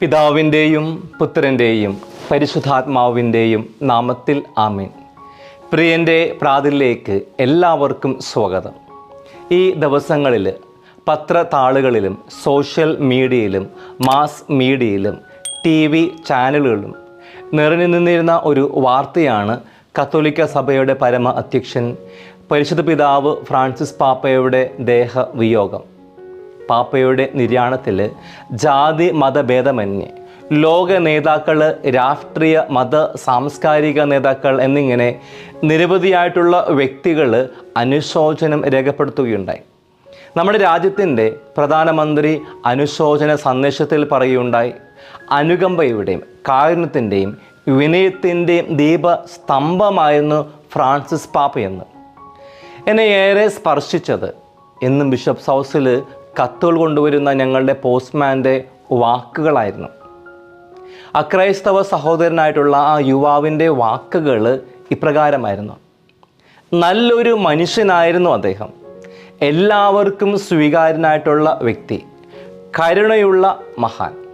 പിതാവിന്റെയും പുത്രന്റെയും പരിശുദ്ധാത്മാവിന്റെയും നാമത്തിൽ ആമീൻ. പ്രിയന്റെ പ്രാതിലേക്ക് എല്ലാവർക്കും സ്വാഗതം. ഈ ദിവസങ്ങളിൽ പത്രതാളുകളിലും സോഷ്യൽ മീഡിയയിലും മാസ് മീഡിയയിലും ടി വി ചാനലുകളിലും നിറഞ്ഞു നിന്നിരുന്ന ഒരു വാർത്തയാണ് കത്തോലിക്ക സഭയുടെ പരമ അധ്യക്ഷൻ പരിശുദ്ധ പിതാവ് ഫ്രാൻസിസ് പാപ്പയുടെ ദേഹവിയോഗം. പാപ്പയുടെ നിര്യാണത്തിൽ ജാതി മതഭേദമന്യേ. ലോക നേതാക്കൾ രാഷ്ട്രീയ മത സാംസ്കാരിക നേതാക്കൾ എന്നിങ്ങനെ നിരവധിയായിട്ടുള്ള വ്യക്തികൾ അനുശോചനം രേഖപ്പെടുത്തുകയുണ്ടായി. നമ്മുടെ രാജ്യത്തിന്റെ പ്രധാനമന്ത്രി അനുശോചന സന്ദേശത്തിൽ പറയുകയുണ്ടായി അനുകമ്പയുടെയും കാരുണ്യത്തിന്റെയും വിനയത്തിന്റെയും ദീപസ്തംഭമായിരുന്നു ഫ്രാൻസിസ് പാപ്പയെന്ന്. എന്നെ ഏറെ സ്പർശിച്ചത് എന്നും ബിഷപ്സ് ഹൗസിൽ കത്തുകൾ കൊണ്ടുവരുന്ന ഞങ്ങളുടെ പോസ്റ്റ്മാന്റെ വാക്കുകളായിരുന്നു. അക്രൈസ്തവ സഹോദരനായിട്ടുള്ള ആ യുവാവിന്റെ വാക്കുകൾ ഇപ്രകാരമായിരുന്നു. നല്ലൊരു മനുഷ്യനായിരുന്നു അദ്ദേഹം. എല്ലാവർക്കും സ്വീകാര്യനായിട്ടുള്ള വ്യക്തി. കരുണയുള്ള മഹാൻ.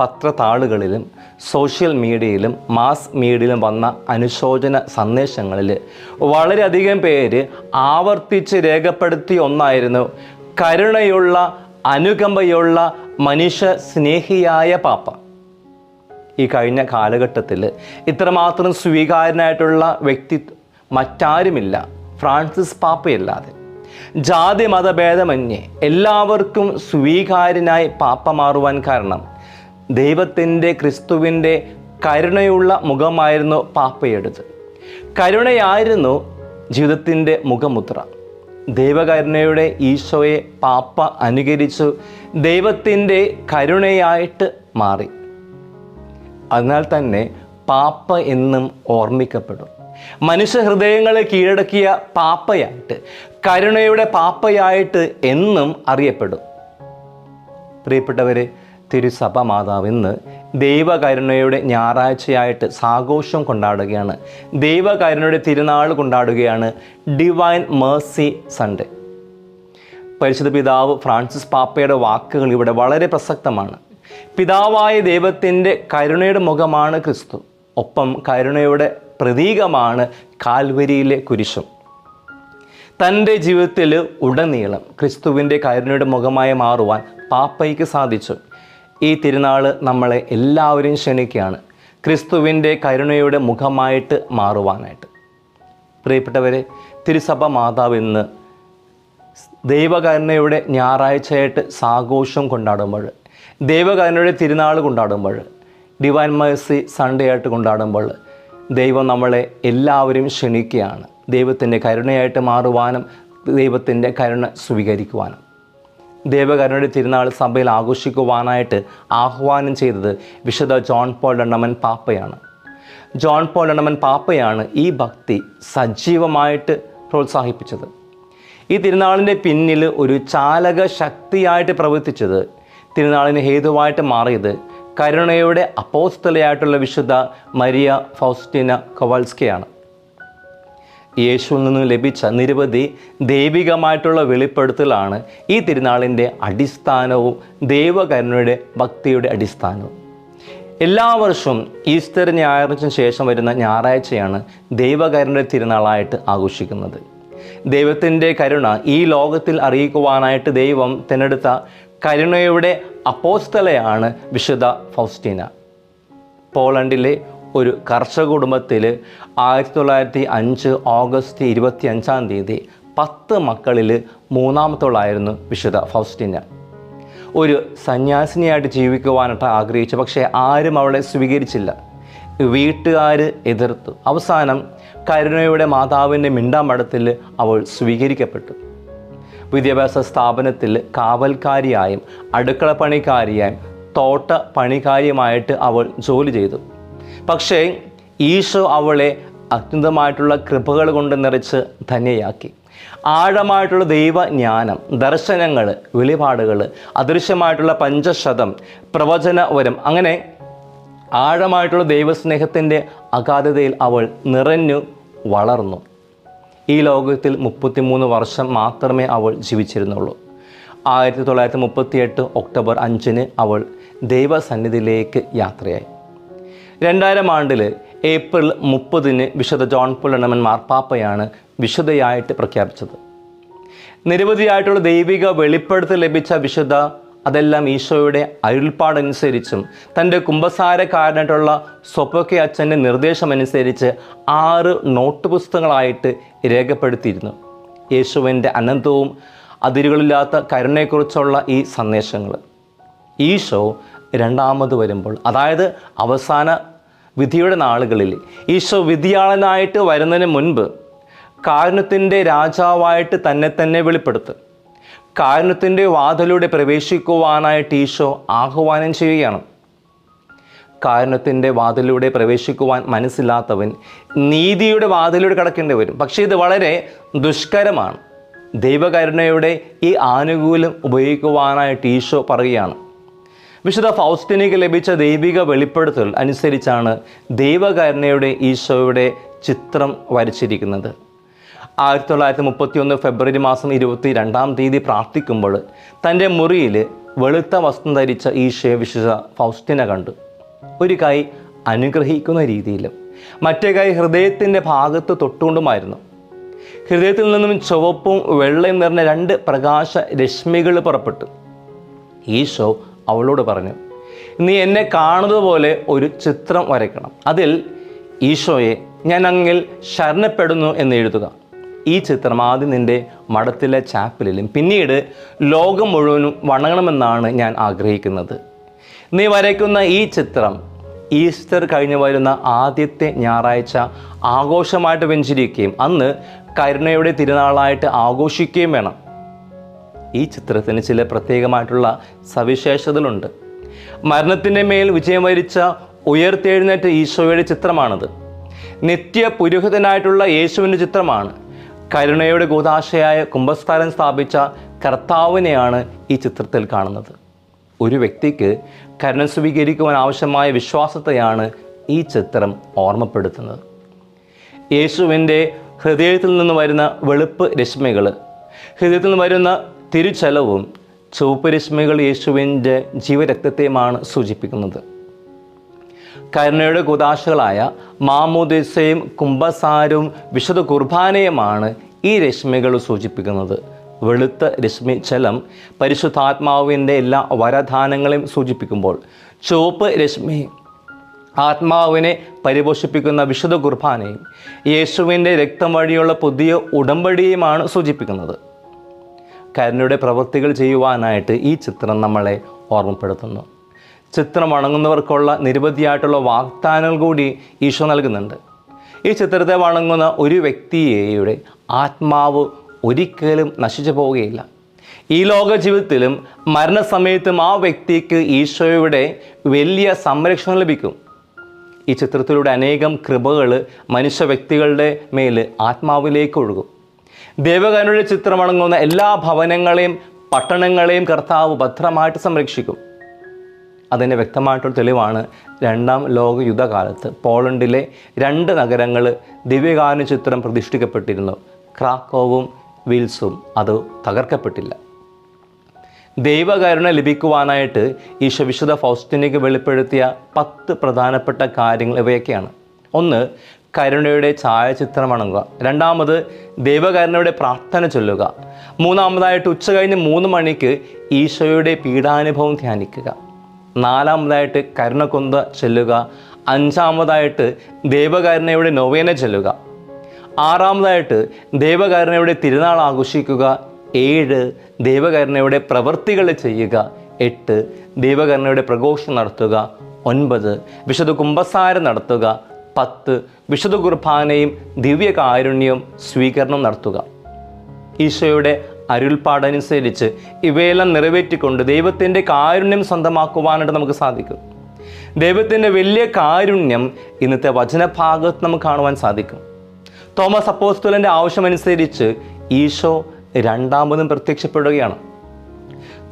പത്രതാളുകളിലും സോഷ്യൽ മീഡിയയിലും മാസ് മീഡിയയിലും വന്ന അനുശോചന സന്ദേശങ്ങളിൽ വളരെയധികം പേര് ആവർത്തിച്ച് രേഖപ്പെടുത്തിയ ഒന്നായിരുന്നു കരുണയുള്ള അനുകമ്പയുള്ള മനുഷ്യ സ്നേഹിയായ പാപ്പ. ഈ കഴിഞ്ഞ കാലഘട്ടത്തിൽ ഇത്രമാത്രം സ്വീകാര്യനായിട്ടുള്ള വ്യക്തി മറ്റാരുമില്ല. ഫ്രാൻസിസ് പാപ്പയല്ലാതെ. ജാതി മതഭേദമന്യേ എല്ലാവർക്കും സ്വീകാര്യനായി പാപ്പ മാറുവാൻ കാരണം ദൈവത്തിന്റെ ക്രിസ്തുവിന്റെ കരുണയുള്ള മുഖമായിരുന്നു പാപ്പയെടുത്ത് കരുണയായിരുന്നു ജീവിതത്തിന്റെ മുഖമുദ്ര. ദൈവകരുണയുടെ ഈശോയെ പാപ്പ അനുകരിച്ചു ദൈവത്തിന്റെ കരുണയായിട്ട് മാറി. അതിനാൽ തന്നെ പാപ്പ എന്നും ഓർമ്മിക്കപ്പെടും. മനുഷ്യ ഹൃദയങ്ങളെ കീഴടക്കിയ പാപ്പയായിട്ട് കരുണയുടെ പാപ്പയായിട്ട് എന്നും അറിയപ്പെടും. പ്രിയപ്പെട്ടവരെ തിരുസഭ മാതാവ് ഇന്ന് ദൈവകരുണയുടെ ഞായറാഴ്ചയായിട്ട് സാഘോഷം കൊണ്ടാടുകയാണ്. ദൈവകരുണയുടെ തിരുനാൾ കൊണ്ടാടുകയാണ് ഡിവൈൻ മേഴ്സി സൺഡേ പരിശുദ്ധ പിതാവ് ഫ്രാൻസിസ് പാപ്പയുടെ വാക്കുകൾ ഇവിടെ വളരെ പ്രസക്തമാണ്. പിതാവായ ദൈവത്തിന്റെ കരുണയുടെ മുഖമാണ് ക്രിസ്തു. ഒപ്പം കരുണയുടെ പ്രതീകമാണ് കാൽവരിയിലെ കുരിശും. തന്റെ ജീവിതത്തിൽ ഉടനീളം ക്രിസ്തുവിന്റെ കരുണയുടെ മുഖമായി മാറുവാൻ പാപ്പയ്ക്ക് സാധിച്ചു. ഈ തിരുനാൾ നമ്മളെ എല്ലാവരും ക്ഷണിക്കുകയാണ്. ക്രിസ്തുവിന്റെ കരുണയുടെ മുഖമായിട്ട് മാറുവാനായിട്ട്. പ്രിയപ്പെട്ടവരെ തിരുസഭ മാതാവ് ഇന്ന് ദൈവകരുണയുടെ ഞായറാഴ്ചയായിട്ട് സാഘോഷം കൊണ്ടാടുമ്പോൾ ദൈവകരുണയുടെ തിരുനാൾ കൊണ്ടാടുമ്പോൾ ഡിവൈൻ മേഴ്സി സൺഡേ ആയിട്ട് കൊണ്ടാടുമ്പോൾ ദൈവം നമ്മളെ എല്ലാവരും ക്ഷണിക്കുകയാണ്. ദൈവത്തിന്റെ കരുണയായിട്ട് മാറുവാനും ദൈവത്തിന്റെ കരുണ സ്വീകരിക്കുവാനും. ദൈവകരുണയുടെ തിരുനാൾ സഭയിൽ ആഘോഷിക്കുവാനായിട്ട് ആഹ്വാനം ചെയ്തത് വിശുദ്ധ ജോൺ പോൾ എണ്ണമൻ പാപ്പയാണ്. ജോൺ പോൾ എണ്ണമൻ പാപ്പയാണ് ഈ ഭക്തി സജീവമായിട്ട് പ്രോത്സാഹിപ്പിച്ചത്. ഈ തിരുനാളിന്റെ പിന്നിൽ ഒരു ചാലക ശക്തിയായിട്ട് പ്രവർത്തിച്ചത് തിരുനാളിന് ഹേതുവായിട്ട് മാറിയത് കരുണയുടെ അപ്പോസ്തലയായിട്ടുള്ള വിശുദ്ധ മരിയ ഫൗസ്റ്റിന കൊവൽസ്കയാണ്. യേശുവിൽ നിന്നും ലഭിച്ച നിരവധി ദൈവികമായിട്ടുള്ള വെളിപ്പെടുത്തലാണ് ഈ തിരുനാളിന്റെ അടിസ്ഥാനവും ദൈവകരുണയുടെ ഭക്തിയുടെ അടിസ്ഥാനവും. എല്ലാ വർഷവും ഈസ്റ്റർ ഞായറാഴ്ചയ്ക്ക് ശേഷം വരുന്ന ഞായറാഴ്ചയാണ് ദൈവകരുണയുടെ തിരുനാളായിട്ട് ആഘോഷിക്കുന്നത്. ദൈവത്തിന്റെ കരുണ ഈ ലോകത്തിൽ അറിയിക്കുവാനായിട്ട് ദൈവം തിരഞ്ഞെടുത്ത കരുണയുടെ അപ്പോസ്തലയാണ് വിശുദ്ധ ഫൗസ്റ്റീന. പോളണ്ടിലെ ഒരു കർഷക കുടുംബത്തിൽ ആയിരത്തി തൊള്ളായിരത്തി അഞ്ച് ഓഗസ്റ്റ് ഇരുപത്തി അഞ്ചാം തീയതി പത്ത് മക്കളിൽ മൂന്നാമത്തോളായിരുന്നു വിശുദ്ധ ഫൗസ്റ്റിന്. ഒരു സന്യാസിനിയായിട്ട് ജീവിക്കുവാനായിട്ട് ആഗ്രഹിച്ചു പക്ഷേ ആരും അവളെ സ്വീകരിച്ചില്ല. വീട്ടുകാർ എതിർത്തു. അവസാനം കരുണയുടെ മാതാവിന്റെ മിണ്ടാമടത്തിൽ അവൾ സ്വീകരിക്കപ്പെട്ടു. വിദ്യാഭ്യാസ സ്ഥാപനത്തിൽ കാവൽക്കാരിയായും അടുക്കള പണിക്കാരിയായും തോട്ട പണിക്കാരിയുമായിട്ട് അവൾ ജോലി ചെയ്തു. പക്ഷേ ഈശോ അവളെ അത്യന്തമായിട്ടുള്ള കൃപകൾ കൊണ്ട് നിറച്ച് ധന്യയാക്കി. ആഴമായിട്ടുള്ള ദൈവജ്ഞാനം ദർശനങ്ങൾ വെളിപാടുകൾ അദൃശ്യമായിട്ടുള്ള പഞ്ചശതം പ്രവചനവരം അങ്ങനെ ആഴമായിട്ടുള്ള ദൈവസ്നേഹത്തിന്റെ അഗാധതയിൽ അവൾ നിറഞ്ഞു വളർന്നു. ഈ ലോകത്തിൽ മുപ്പത്തിമൂന്ന് വർഷം മാത്രമേ അവൾ ജീവിച്ചിരുന്നുള്ളൂ. ആയിരത്തി തൊള്ളായിരത്തി മുപ്പത്തിയെട്ട് ഒക്ടോബർ അഞ്ചിന് അവൾ ദൈവസന്നിധിയിലേക്ക് യാത്രയായി. രണ്ടായിരം ആണ്ടിൽ ഏപ്രിൽ മുപ്പതിന് വിശുദ്ധ ജോൺ പുള്ളണമൻ മാർപ്പാപ്പയാണ് വിശുദ്ധയായിട്ട് പ്രഖ്യാപിച്ചത്. നിരവധിയായിട്ടുള്ള ദൈവിക വെളിപ്പെടുത്തൽ ലഭിച്ച വിശുദ്ധ അതെല്ലാം ഈശോയുടെ അരുൾപ്പാടനുസരിച്ചും തന്റെ കുംഭസാരക്കാരനായിട്ടുള്ള സ്വപ്പൊക്കെ അച്ഛന്റെ നിർദ്ദേശമനുസരിച്ച് ആറ് നോട്ട് പുസ്തകങ്ങളായിട്ട് രേഖപ്പെടുത്തിയിരുന്നു. യേശുവിന്റെ അനന്തവും അതിരുകളില്ലാത്ത കരുണയെക്കുറിച്ചുള്ള ഈ സന്ദേശങ്ങൾ. ഈശോ രണ്ടാമത് വരുമ്പോൾ അതായത് അവസാന വിധിയുടെ നാളുകളിൽ ഈശോ വിധിയാളനായിട്ട് വരുന്നതിന് മുൻപ് കാരുണ്യത്തിന്റെ രാജാവായിട്ട് തന്നെ തന്നെ വെളിപ്പെടുത്തും കാരുണ്യത്തിന്റെ വാതിലൂടെ പ്രവേശിക്കുവാനായിട്ട് ഈശോ ആഹ്വാനം ചെയ്യുകയാണ്. കാരുണ്യത്തിന്റെ വാതിലൂടെ പ്രവേശിക്കുവാൻ മനസ്സില്ലാത്തവൻ നീതിയുടെ വാതിലൂടെ കടക്കേണ്ടി വരും. പക്ഷേ ഇത് വളരെ ദുഷ്കരമാണ്. ദൈവകരുണയുടെ ഈ ആനുകൂല്യം ഉപയോഗിക്കുവാനായിട്ട് ഈശോ പറയുകയാണ്. വിശുദ്ധ ഫൗസ്റ്റിനിക്ക് ലഭിച്ച ദൈവിക വെളിപ്പെടുത്തൽ അനുസരിച്ചാണ് ദൈവകരുണയുടെ ഈശോയുടെ ചിത്രം വരച്ചിരിക്കുന്നത്. ആയിരത്തി തൊള്ളായിരത്തി മുപ്പത്തി ഒന്ന് ഫെബ്രുവരി മാസം ഇരുപത്തി രണ്ടാം തീയതി പ്രാർത്ഥിക്കുമ്പോൾ തന്റെ മുറിയിൽ വെളുത്ത വസ്ത്രം ധരിച്ച ഈശോയെ വിശുദ്ധ ഫൗസ്റ്റിനെ കണ്ടു. ഒരു കൈ അനുഗ്രഹിക്കുന്ന രീതിയിലും മറ്റേ കൈ ഹൃദയത്തിന്റെ ഭാഗത്ത് തൊട്ടുകൊണ്ടുമായിരുന്നു. ഹൃദയത്തിൽ നിന്നും ചുവപ്പും വെള്ളയും നിറഞ്ഞ രണ്ട് പ്രകാശ രശ്മികൾ പുറപ്പെട്ടു. ഈശോ അവളോട് പറഞ്ഞു നീ എന്നെ കാണുന്നത് പോലെ ഒരു ചിത്രം വരയ്ക്കണം. അതിൽ ഈശോയെ ഞാൻ അങ്ങിൽ ശരണപ്പെടുന്നു എന്ന് എഴുതുക. ഈ ചിത്രം ആദ്യം നിന്റെ മഠത്തിലെ ചാപ്പലിലും പിന്നീട് ലോകം മുഴുവനും വണങ്ങണമെന്നാണ് ഞാൻ ആഗ്രഹിക്കുന്നത്. നീ വരയ്ക്കുന്ന ഈ ചിത്രം ഈസ്റ്റർ കഴിഞ്ഞ് വരുന്ന ആദ്യത്തെ ഞായറാഴ്ച ആഘോഷമായിട്ട് വെഞ്ചിരിക്കുകയും അന്ന് കരുണയുടെ തിരുനാളായിട്ട് ആഘോഷിക്കുകയും വേണം. ഈ ചിത്രത്തിന് ചില പ്രത്യേകമായിട്ടുള്ള സവിശേഷതകളുണ്ട്. മരണത്തിന്റെ മേൽ വിജയം വരിച്ച ഉയർത്തെഴുന്നേറ്റ ഈശോയുടെ ചിത്രമാണത്. നിത്യ പുരോഹിതനായിട്ടുള്ള യേശുവിന്റെ ചിത്രമാണ്. കരുണയുടെ ഗോദാശയായ കുംഭസ്ഥാനം സ്ഥാപിച്ച കർത്താവിനെയാണ് ഈ ചിത്രത്തിൽ കാണുന്നത്. ഒരു വ്യക്തിക്ക് കരുണ സ്വീകരിക്കുവാൻ ആവശ്യമായ വിശ്വാസത്തെയാണ് ഈ ചിത്രം ഓർമ്മപ്പെടുത്തുന്നത്. യേശുവിന്റെ ഹൃദയത്തിൽ നിന്ന് വരുന്ന വെളുപ്പ് രശ്മികൾ ഹൃദയത്തിൽ നിന്ന് വരുന്ന തിരുച്ചലവും ചുവപ്പരിശ്മികൾ യേശുവിന്റെ ജീവരക്തത്തെയുമാണ് സൂചിപ്പിക്കുന്നത്. കരുണയുടെ കുതാശകളായ മാമോദിസയും കുംഭസാരവും വിശുദ്ധ കുർബാനയുമാണ് ഈ രശ്മികൾ സൂചിപ്പിക്കുന്നത്. വെളുത്ത രശ്മി ചലം പരിശുദ്ധാത്മാവിന്റെ എല്ലാ വരദാനങ്ങളെയും സൂചിപ്പിക്കുമ്പോൾ ചുവപ്പ് രശ്മി ആത്മാവിനെ പരിപോഷിപ്പിക്കുന്ന വിശുദ്ധ കുർബാനയും യേശുവിന്റെ രക്തം വഴിയുള്ള പുതിയ ഉടമ്പടിയുമാണ് സൂചിപ്പിക്കുന്നത്. കരുണയുടെ പ്രവൃത്തികൾ ചെയ്യുവാനായിട്ട് ഈ ചിത്രം നമ്മളെ ഓർമ്മപ്പെടുത്തുന്നു. ചിത്രം വണങ്ങുന്നവർക്കുള്ള നിരവധിയായിട്ടുള്ള വാഗ്ദാനങ്ങൾ കൂടി ഈശോ നൽകുന്നുണ്ട്. ഈ ചിത്രത്തെ വണങ്ങുന്ന ഒരു വ്യക്തിയുടെ ആത്മാവ് ഒരിക്കലും നശിച്ചു പോവുകയില്ല. ഈ ലോക ജീവിതത്തിലും മരണസമയത്തും ആ വ്യക്തിക്ക് ഈശോയുടെ വലിയ സംരക്ഷണം ലഭിക്കും. ഈ ചിത്രത്തിലൂടെ അനേകം കൃപകൾ മനുഷ്യ വ്യക്തികളുടെ മേൽ ആത്മാവിലേക്ക് ഒഴുകും. ദേവകാരുടെ ചിത്രമടങ്ങുന്ന എല്ലാ ഭവനങ്ങളെയും പട്ടണങ്ങളെയും കർത്താവ് ഭദ്രമായിട്ട് സംരക്ഷിക്കും. അതിന്റെ വ്യക്തമായിട്ടുള്ള തെളിവാണ് രണ്ടാം ലോക യുദ്ധകാലത്ത് പോളണ്ടിലെ രണ്ട് നഗരങ്ങൾ ദിവ്യകാരുണ്യ ചിത്രം പ്രതിഷ്ഠിക്കപ്പെട്ടിരുന്നു. ക്രാക്കോവും വിൽസും അത് തകർക്കപ്പെട്ടില്ല. ദൈവകരുണ ലഭിക്കുവാനായിട്ട് ഈശോ വിശുദ്ധ ഫൗസ്റ്റിനിക്ക് വെളിപ്പെടുത്തിയ പത്ത് പ്രധാനപ്പെട്ട കാര്യങ്ങൾ ഇവയൊക്കെയാണ്. ഒന്ന് കരുണയുടെ ഛായാചിത്രം അണങ്ങുക രണ്ടാമത് ദൈവകരുണയുടെ പ്രാർത്ഥന ചൊല്ലുക. മൂന്നാമതായിട്ട് ഉച്ച കഴിഞ്ഞ് മൂന്ന് മണിക്ക് ഈശോയുടെ പീഡാനുഭവം ധ്യാനിക്കുക. നാലാമതായിട്ട് കരുണക്കൊന്ത ചെല്ലുക. അഞ്ചാമതായിട്ട് ദൈവകരുണയുടെ നൊവേന ചെല്ലുക. ആറാമതായിട്ട് ദൈവകരുണയുടെ തിരുനാൾ ആഘോഷിക്കുക. ഏഴ് ദൈവകരുണയുടെ പ്രവൃത്തികൾ ചെയ്യുക. എട്ട് ദൈവകരുണയുടെ പ്രഘോഷം നടത്തുക. ഒൻപത് വിശുദ്ധ കുംഭസാരം നടത്തുക. പത്ത് വിശുദ്ധ കുർബാനയും ദിവ്യകാരുണ്യവും സ്വീകരണം നടത്തുക. ഈശോയുടെ അരുൾപ്പാടനുസരിച്ച് ഇവയെല്ലാം നിറവേറ്റിക്കൊണ്ട് ദൈവത്തിന്റെ കാരുണ്യം സ്വന്തമാക്കുവാനായിട്ട് നമുക്ക് സാധിക്കും. ദൈവത്തിന്റെ വലിയ കാരുണ്യം ഇന്നത്തെ വചനഭാഗത്ത് നമുക്ക് കാണുവാൻ സാധിക്കും. തോമസ് അപ്പോസ്തുലന്റെ ആവശ്യമനുസരിച്ച് ഈശോ രണ്ടാമതും പ്രത്യക്ഷപ്പെടുകയാണ്.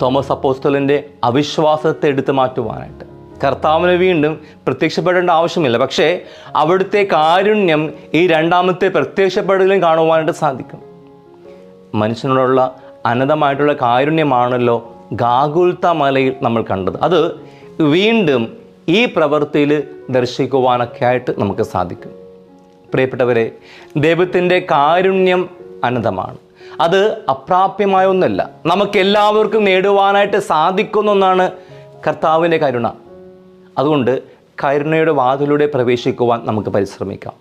തോമസ് അപ്പോസ്തുലന്റെ അവിശ്വാസത്തെ എടുത്തു മാറ്റുവാനായിട്ട്. കർത്താവിന് വീണ്ടും പ്രത്യക്ഷപ്പെടേണ്ട ആവശ്യമില്ല. പക്ഷേ അവിടുത്തെ കാരുണ്യം ഈ രണ്ടാമത്തെ പ്രത്യക്ഷപ്പെടലും കാണുവാനായിട്ട് സാധിക്കും. മനുഷ്യനോടുള്ള അനന്തമായിട്ടുള്ള കാരുണ്യമാണല്ലോ ഗാകുൽത്ത മലയിൽ നമ്മൾ കണ്ടത്. അത് വീണ്ടും ഈ പ്രവൃത്തിയിൽ ദർശിക്കുവാനൊക്കെ ആയിട്ട് നമുക്ക് സാധിക്കും. പ്രിയപ്പെട്ടവരെ ദൈവത്തിന്റെ കാരുണ്യം അനന്തമാണ്. അത് അപ്രാപ്യമായ ഒന്നല്ല. നമുക്ക് എല്ലാവർക്കും നേടുവാനായിട്ട് സാധിക്കുന്ന ഒന്നാണ് കർത്താവിന്റെ കരുണ. അതുകൊണ്ട് കരുണയുടെ വാതിലൂടെ പ്രവേശിക്കുവാൻ നമുക്ക് പരിശ്രമിക്കാം.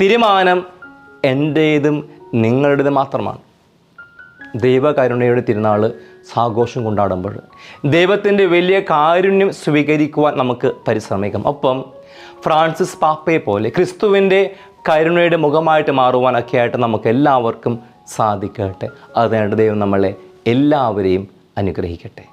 തീരുമാനം എന്റേതും നിങ്ങളുടേത് മാത്രമാണ്. ദൈവകരുണയുടെ തിരുനാൾ സാഘോഷം കൊണ്ടാടുമ്പോൾ ദൈവത്തിന്റെ വലിയ കാരുണ്യം സ്വീകരിക്കുവാൻ നമുക്ക് പരിശ്രമിക്കാം. ഒപ്പം ഫ്രാൻസിസ് പാപ്പയെ പോലെ ക്രിസ്തുവിന്റെ കരുണയുടെ മുഖമായിട്ട് മാറുവാനൊക്കെ ആയിട്ട് നമുക്ക് എല്ലാവർക്കും സാധിക്കട്ടെ. അതിനായിട്ട് ദൈവം നമ്മളെ എല്ലാവരെയും അനുഗ്രഹിക്കട്ടെ.